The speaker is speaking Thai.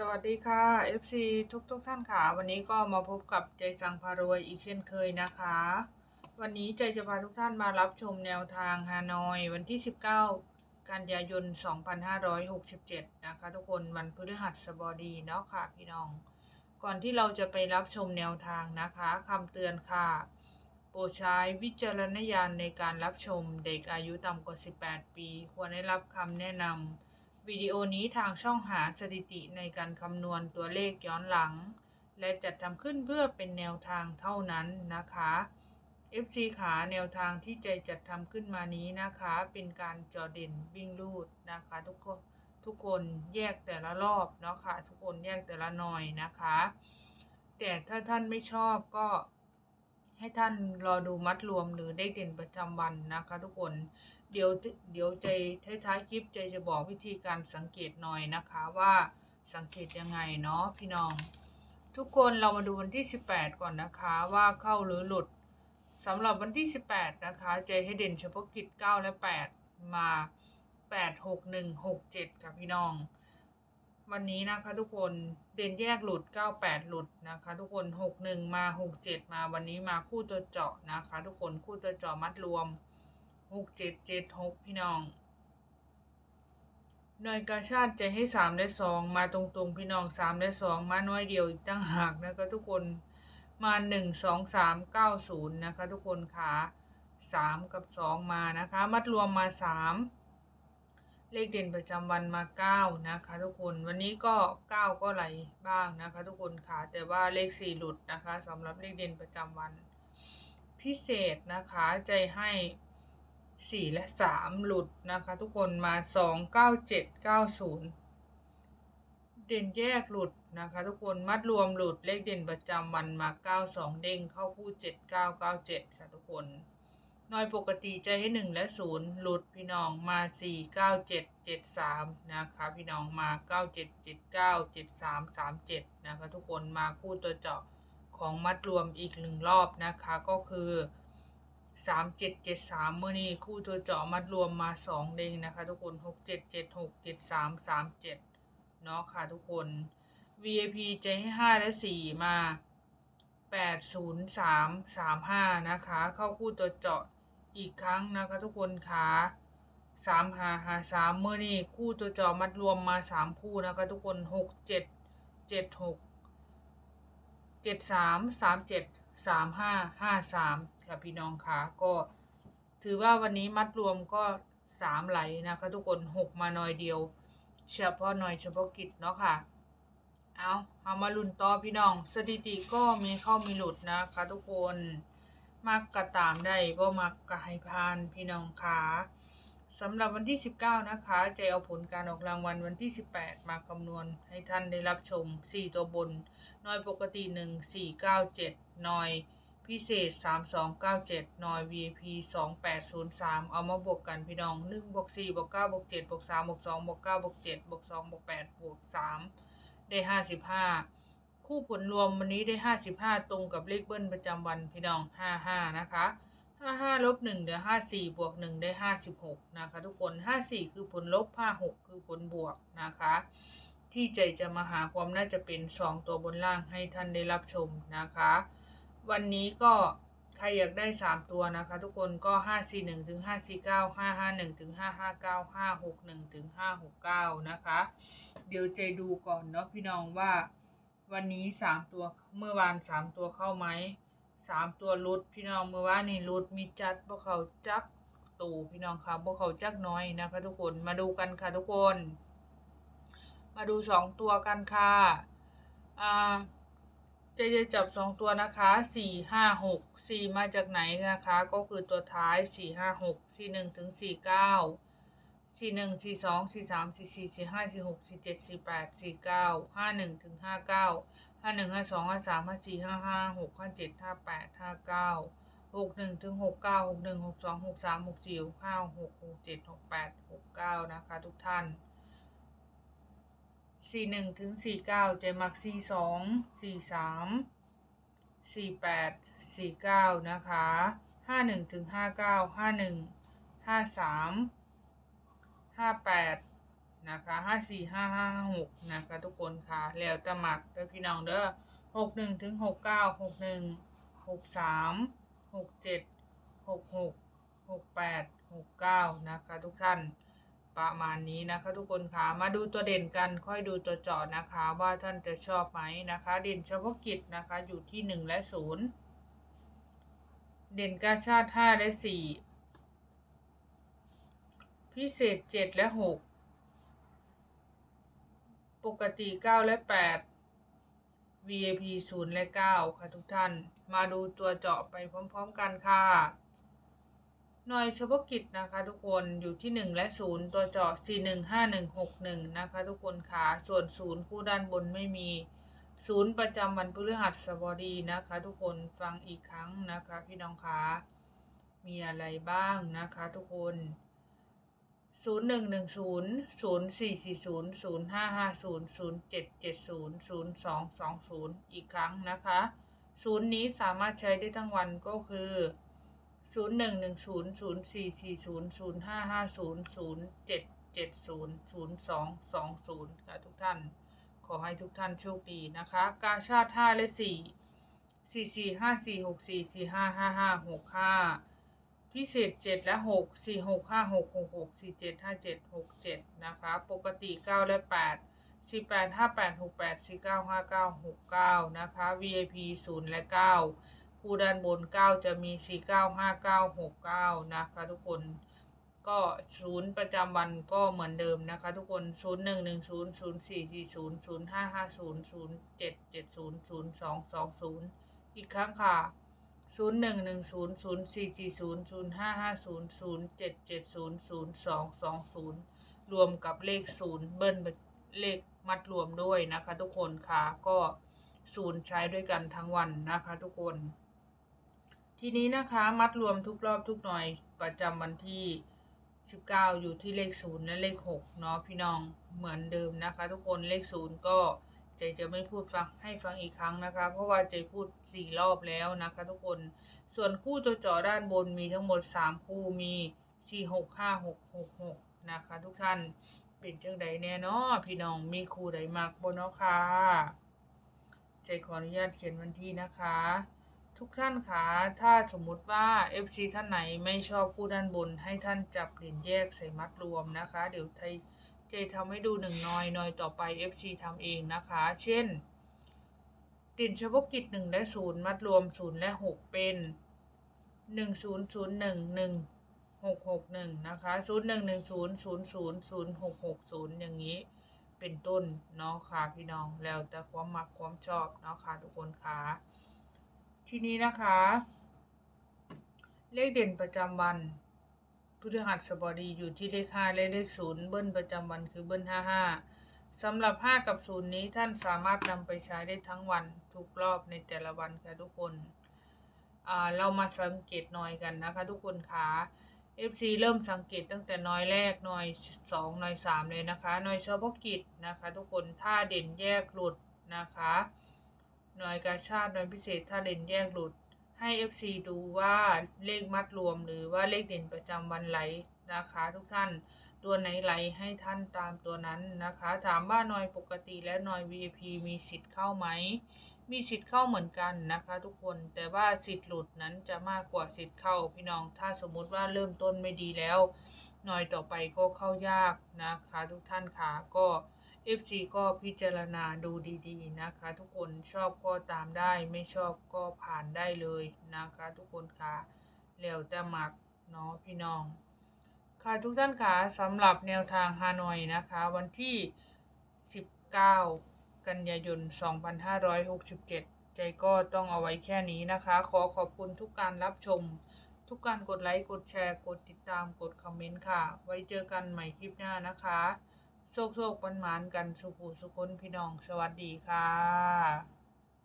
สวัสดีค่ะ FC ทุกทุกท่านค่ะ วันนี้ก็มาพบกับใจสังพารวยอีกเช่นเคยนะคะ วันนี้ใจจะพาทุกท่านมารับชมแนวทางฮานอย วันที่ 19 กันยายน 2567 นะคะ ทุกคนวันพฤหัสบดีเนาะค่ะพี่น้อง ก่อนที่เราจะไปรับชมแนวทางนะคะคำเตือนค่ะ โปรดใช้วิจารณญาณในการรับชมเด็กอายุต่ำกว่า 18 ปี ควรได้รับคำแนะนำ วิดีโอนี้ทางช่องหาสถิติในการคำนวณตัวเลขย้อนหลัง และจัดทำขึ้นเพื่อเป็นแนวทางเท่านั้นนะคะ FC ขาแนวทางที่ใจจัดทำขึ้นมานี้นะคะ เป็นการจอเด่นวิ่งลูดนะคะทุกคนทุกคนแยกแต่ละรอบเนาะค่ะทุกคนแยกแต่ละหน่อยนะคะ แต่ถ้าท่านไม่ชอบก็ ให้ท่านรอดูมัดรวมหรือเลขเด่นประจำวันนะคะทุกคน เดี๋ยวเดี๋ยวใจท้ายๆคลิปใจจะบอกวิธีการสังเกตหน่อยนะคะว่าสังเกตยังไงเนาะพี่น้อง ทุกคนเรามาดูวันที่ 18 ก่อนนะคะว่าเข้าหรือหลุดสำหรับวันที่ 18 นะคะใจให้เด่นเฉพาะกิจ 9 และ 8 มา 8 6 1 6 7ค่ะพี่น้อง วันนี้นะคะทุกคนเด่นแยกหลุด 98 หลุดนะคะทุกคน 61 มา 67 มาวันนี้มาคู่ตัวเจาะนะคะ ทุกคนคู่ตัวเจาะมัดรวมหกเจ็ดเจ็ดหกพี่น้องหน่วยกาชาติจะให้สามและสองมาตรงๆพี่น้องสามและสองมาน้อยเดียวอีกตั้งหากนะคะทุกคนมาหนึ่งสองสามเก้าศูนย์นะคะทุกคนค่ะสามกับสองมานะคะ มัดรวมมาสาม เลขเด่นประจำวันมาเก้านะคะ ทุกคนวันนี้ก็เก้าก็ไหลบ้างนะคะ ทุกคนค่ะแต่ว่าเลขสี่หลุดนะคะสำหรับเลขเด่นประจำวัน พิเศษนะคะใจให้สี่และสามหลุดนะคะ ทุกคนมาสองเก้าเจ็ดเก้าศูนย์เด่นแยกหลุดนะคะ ทุกคนมัดรวมหลุดเลขเด่นประจำวันมาเก้าสองเด้งเข้าคู่เจ็ดเก้าเก้าเจ็ดค่ะทุกคน น้อยปกติใจให้หนึ่งและศูนย์หลุดพี่น้องมาสี่เก้าเจ็ดเจ็ดสามนะคะพี่น้องมาเก้าเจ็ดเจ็ดเก้าเจ็ดสามสามเจ็ดนะคะทุกคนมาคู่ตัวเจาะของมัดรวมอีกหนึ่งรอบนะคะก็คือสามเจ็ดเจ็ดสามเมื่อนี้คู่ตัวเจาะมัดรวมมาสองเด้งนะคะทุกคนหกเจ็ดเจ็ดหกเจ็ดสามสามเจ็ดเนาะค่ะทุกคน VIP ใจให้ห้าและสี่มาแปดศูนย์สามสามห้านะคะ เข้าคู่ตัวเจาะ อีกครั้งนะคะทุกคนค่ะสามหาหาสามเมื่อนี้คู่ตัวเจาะมัดรวมมาสามคู่นะคะทุกคนหกเจ็ดเจ็ดหกเจ็ดสามสามเจ็ดสามห้าห้าสามค่ะพี่น้องค่ะก็ถือว่าวันนี้มัดรวมก็สามไหลนะคะทุกคนหกมาหน่อยเดียวเฉพาะหน่อยเฉพาะกิจเนาะค่ะ เอาเอามาลุ้นต่อพี่น้อง สถิติก็มีเข้ามีหลุดนะคะทุกคน มักกระตามได้บ่มักกระให้พานพี่น้องค่ะสำหรับวันที่ 19 นะคะจะเอาผลการออกรางวัลวันที่ 18 มาคำนวณให้ท่านได้รับชม 4 ตัวบนหน่วยปกติ 1 4 9 7หน่วยพิเศษ 3 2 9 7หน่วย VIP 2 8 0 3 เอามาบวกกันพี่น้อง 1 บวก 4 บวก 9 บวก 7 บวก 3 บวก 2 บวก 9 บวก 7 บวก 2 บวก 8 บวก 3 ได้ 55 คู่ผลรวมวันนี้ได้55ตรงกับเลขเบิ้ลประจำวันพี่น้อง55นะคะ55ลบ1เหลือ54บวก1ได้56นะคะทุกคน54คือผลลบ56คือผลบวกนะคะ ที่ใจจะมาหาความน่าจะเป็น2ตัวบนล่างให้ท่านได้รับชมนะคะ วันนี้ก็ใครอยากได้3ตัวนะคะ ทุกคนก็541ถึง549 551ถึง559 561ถึง569นะคะ เดี๋ยวใจดูก่อนเนาะพี่น้องว่า วันนี้3ตัวเมื่อวาน3ตัวเข้าไหมสามตัวรุดพี่น้องเมื่อวานนี่รุดมีจัดพวกเขาจักตู่พี่น้องค่ะพวกเขาจักน้อยนะคะทุกคนมาดูกันค่ะทุกคน มาดูสองตัวกันค่ะอ่าเจจะจับสองตัวนะคะสี่ห้าหกสี่มาจากไหนนะคะ ก็คือตัวท้ายสี่ห้าหกสี่หนึ่งถึงสี่เก้า สี่หนึ่งสี่สองสี่สามสี่สี่สี่ห้าสี่หกสี่เจ็ดสี่แปดสี่เก้าห้าหนึ่งถึงห้าเก้าห้าหนึ่งห้าสองห้าสามห้าสี่ห้าห้าหกห้าเจ็ดห้าแปดห้าเก้าหกหนึ่งถึงหกเก้าหกหนึ่งหกสองหกสามหกสี่หกห้าหกหกเจ็ดหกแปดหกเก้านะคะทุกท่านสี่หนึ่งถึงสี่เก้าเจมักสี่สองสี่สามสี่แปดสี่เก้านะคะห้าหนึ่งถึงห้าเก้าห้าหนึ่งห้าสาม ห้าแปดนะคะห้าสี่ห้าห้าหกนะคะทุกคนค่ะ แล้วแต่มักด้อพี่น้องเด้อหกหนึ่งถึงหกเก้าหกหนึ่งหกสามหกเจ็ดหกหกหกแปดหกเก้านะคะทุกท่านประมาณนี้นะคะ ทุกคนค่ะมาดูตัวเด่นกันค่อยดูตัวจาะนะคะ ว่าท่านจะชอบไหมนะคะ เด่นเฉพาะกิจนะคะอยู่ที่หนึ่งและศูนย์เด่นกาชาติห้าและสี่ พิเศษเจ็ดและหกปกติเก้าและแปด VIP ศูนย์และเก้าค่ะทุกท่าน มาดูตัวเจาะไปพร้อมๆกันค่ะหน่วยเฉพาะกิจนะคะทุกคนอยู่ที่ 1 และ 0 ตัวเจาะ 415161 นะคะทุกคนค่ะส่วน 0 คู่ด้านบนไม่มี 0 ประจำวันพฤหัสบดีนะคะ ทุกคนฟังอีกครั้งนะคะ พี่น้องคะมีอะไรบ้างนะคะ ทุกคน 0 1 1 0 0 4 4 0 0 5 5 0 0 7 7 0 0 2 2 0อีกครั้งนะคะ0นี้สามารถใช้ได้ทั้งวันก็คือ0 1 1 0 0 4 4 0 0 5 5 0 0 7 7 0 0 2 2 0ค่ะทุกท่าน ขอให้ทุกท่านโชคดีนะคะ กาชาติ5และ4 4 4 5 4 6 4 4 5 5 5 ที่สิบเจ็ดและหกสี่หกห้าหกหกหกสี่เจ็ดห้าเจ็ดหกเจ็ดนะคะ ปกติเก้าและแปดสี่แปดห้าแปดหกแปดสี่เก้าห้าเก้าหกเก้านะคะ VIP ศูนย์และเก้าคู่ด้านบนเก้าจะมีสี่เก้าห้าเก้าหกเก้านะคะทุกคนก็ศูนย์ประจำวันก็เหมือนเดิมนะคะ ทุกคนศูนย์หนึ่งหนึ่งศูนย์ศูนย์สี่สี่ศูนย์ศูนย์ห้าห้าศูนย์ศูนย์เจ็ดเจ็ดศูนย์ศูนย์สองสองศูนย์อีกครั้งค่ะ 0 1 1 0 0 4 4 0 0 5 5 0 0 7 7 0 0 2 2 0รวมกับเลข0เบิ้ลเลขมัดรวมด้วยนะคะ ทุกคนค่ะก็ศูนย์ใช้ด้วยกันทั้งวันนะคะ ทุกคน ทีนี้นะคะมัดรวมทุกรอบทุกหน่วยประจำวันที่19อยู่ที่เลข0และเลข6เนาะพี่น้องเหมือนเดิมนะคะ ทุกคนเลข0ก็ เจจะไม่พูดฟังให้ฟังอีกครั้งนะคะ เพราะว่าเจพูด4รอบแล้วนะคะ ทุกคน ส่วนคู่ตัวจอด้านบนมีทั้งหมด3คู่มี4 6 5 6 6 6นะคะ ทุกท่านเป็นจังใดแน่นาะพี่น้องมีคู่ใดมากบนเนาะค่ะเจขออนุญาตเขียนวันที่นะคะ ทุกท่านคะถ้าสมมุติว่า FC ท่านไหนไม่ชอบคู่ด้านบนให้ท่านจับเหรียญแยกใส่มัดรวมนะคะ เดี๋ยวไทย เจทำให้ดูหนึ่งนอยนอยต่อไป FC ทำเองนะคะ เช่น ติ่นเฉพาะกิจหนึ่งและศูนย์มัดรวมศูนย์และหกเป็นหนึ่งศูนย์ศูนย์หนึ่งหนึ่งหกหกหนึ่งนะคะศูนย์หนึ่งหนึ่งศูนย์ศูนย์ศูนย์หกหกศูนย์อย่างนี้เป็นต้นเนาะค่ะพี่น้องแล้วแต่ความมักความชอบเนาะค่ะทุกคนค่ะทีนี้นะคะ เลขเด่นประจำวัน พฤหัสบดีอยู่ที่เลขห้าและเลขศูนย์เบิ้ลประจำวันคือเบิ้ลห้าห้าสำหรับห้ากับศูนย์นี้ท่านสามารถนำไปใช้ได้ทั้งวันทุกรอบในแต่ละวันค่ะทุกคนอ่าเรามาสังเกตหน่อยกันนะคะ ทุกคนค่ะ FC เริ่มสังเกตตั้งแต่น้อยแรกน้อยสองน้อยสามเลยนะคะน้อยเฉพาะกิจนะคะ ทุกคนถ้าเด่นแยกหลุดนะคะหน่วยกาชาติหน่วยพิเศษถ้าเด่นแยกหลุด ให้ FC ดูว่าเลขมัดรวมหรือว่าเลขเด่นประจำวันไหลนะคะทุกท่านตัวไหนไหลให้ท่านตามตัวนั้นนะคะ ถามว่าน่วยปกติและน่วย VIP มีสิทธิ์เข้าไหม มีสิทธิ์เข้าเหมือนกันนะคะ ทุกคนแต่ว่าสิทธิ์หลุดนั้นจะมากกว่าสิทธิ์เข้าพี่น้อง ถ้าสมมุติว่าเริ่มต้นไม่ดีแล้วหน่อยต่อไปก็เข้ายากนะคะ ทุกท่านค่ะก็ FC ก็พิจารณาดูดีๆนะคะ ทุกคนชอบก็ตามได้ไม่ชอบก็ผ่านได้เลยนะคะ ทุกคนค่ะแล้วแต่มักเนาะพี่น้อง ค่ะทุกท่านค่ะสำหรับแนวทางฮานอยนะคะ วันที่ 19 กันยายน 2567 ใจก็ต้องเอาไว้แค่นี้นะคะ ขอขอบคุณทุกการรับชม ทุกการกดไลค์ กดแชร์ กดติดตามกดคอมเมนต์ค่ะ ไว้เจอกันใหม่คลิปหน้านะคะ โชคโชคปันหมานกันสุขุสุคนพี่น้องสวัสดีค่ะ